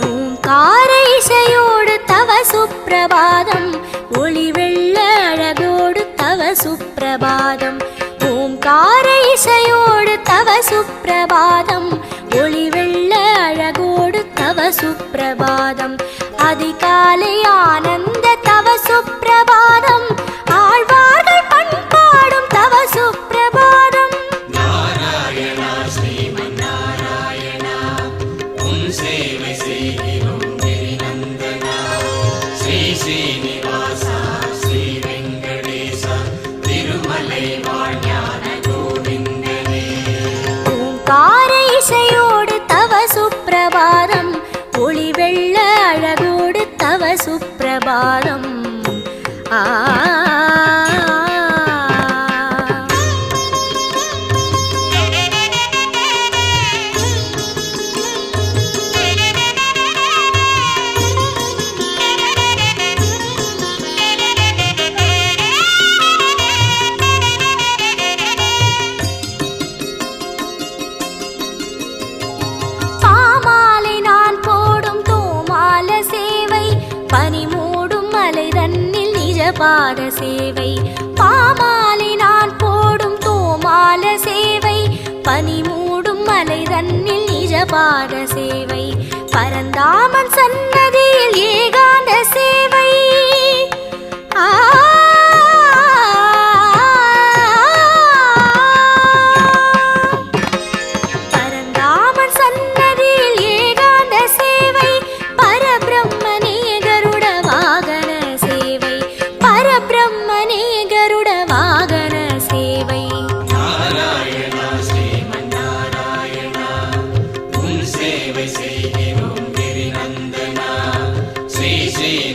ஓங்கார இசையோடு தவ சுப்பிரபாதம் ஒளி வெள்ள அழகோடு தவ சுப்பிரபாதம். ஓங்கார இசையோடு தவ சுப்பிரபாதம் ஒளி வெள்ள அழகோடு தவ சுப்பிரபாதம். அதிகாலை சேவை செய்கிறோம் கிரிநந்தனா ஸ்ரீ ஸ்ரீனிவாசா ஸ்ரீ வெங்கடேசா திருமலை வாழ்ஞான கோவிந்தனே ஓங்கார இசையோடு தவ சுப்பிரபாதம் ஒளி வெள்ள அழகோடு தவ சுப்பிரபாதம். ஆ பாத சேவை. பாமாலை நான் போடும் தோமால சேவை. பனி மூடும் மலை தன்னில் நிஜபாத சேவை. பரந்தாமன் சன்னதியில் ஏகாந்த சேவை See.